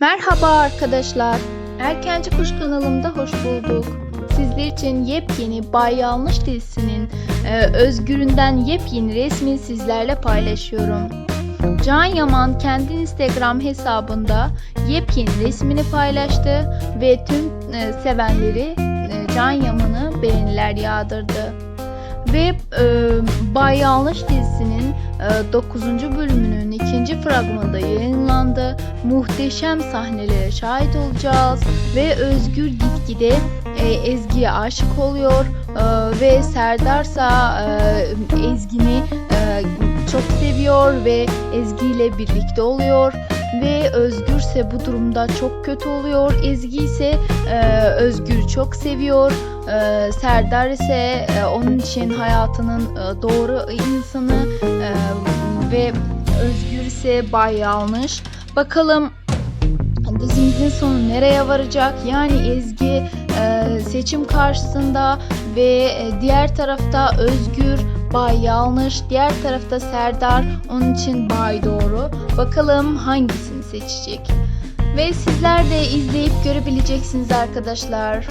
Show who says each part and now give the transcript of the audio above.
Speaker 1: Merhaba arkadaşlar. Erkenci Kuş kanalımda hoş bulduk. Sizler için yepyeni Bay Yanlış dizisinin e, Özgür'ünden yepyeni resmi sizlerle paylaşıyorum. Can Yaman kendi Instagram hesabında yepyeni resmini paylaştı ve tüm e, sevenleri e, Can Yaman'ı beğeniler yağdırdı. Ve e, Bay Yanlış dizisinin 9. bölümünün ikinci fragmanında yayınlandı. Muhteşem sahnelere şahit olacağız ve Özgür gitgide e, Ezgi'ye aşık oluyor e, ve Serdarsa e, Ezgi'ni e, çok seviyor ve Ezgi ile birlikte oluyor ve Özgür ise bu durumda çok kötü oluyor. Ezgi ise e, Özgür çok seviyor. E, Serdar ise e, onun için hayatının e, doğru insanı e, ve Özgür ise Bay Yanlış. Bakalım dizimizin sonu nereye varacak? Yani Ezgi e, seçim karşısında ve e, diğer tarafta Özgür Bay Yanlış, diğer tarafta Serdar onun için Bay Doğru. Bakalım hangisini seçecek? Ve sizler de izleyip görebileceksiniz arkadaşlar.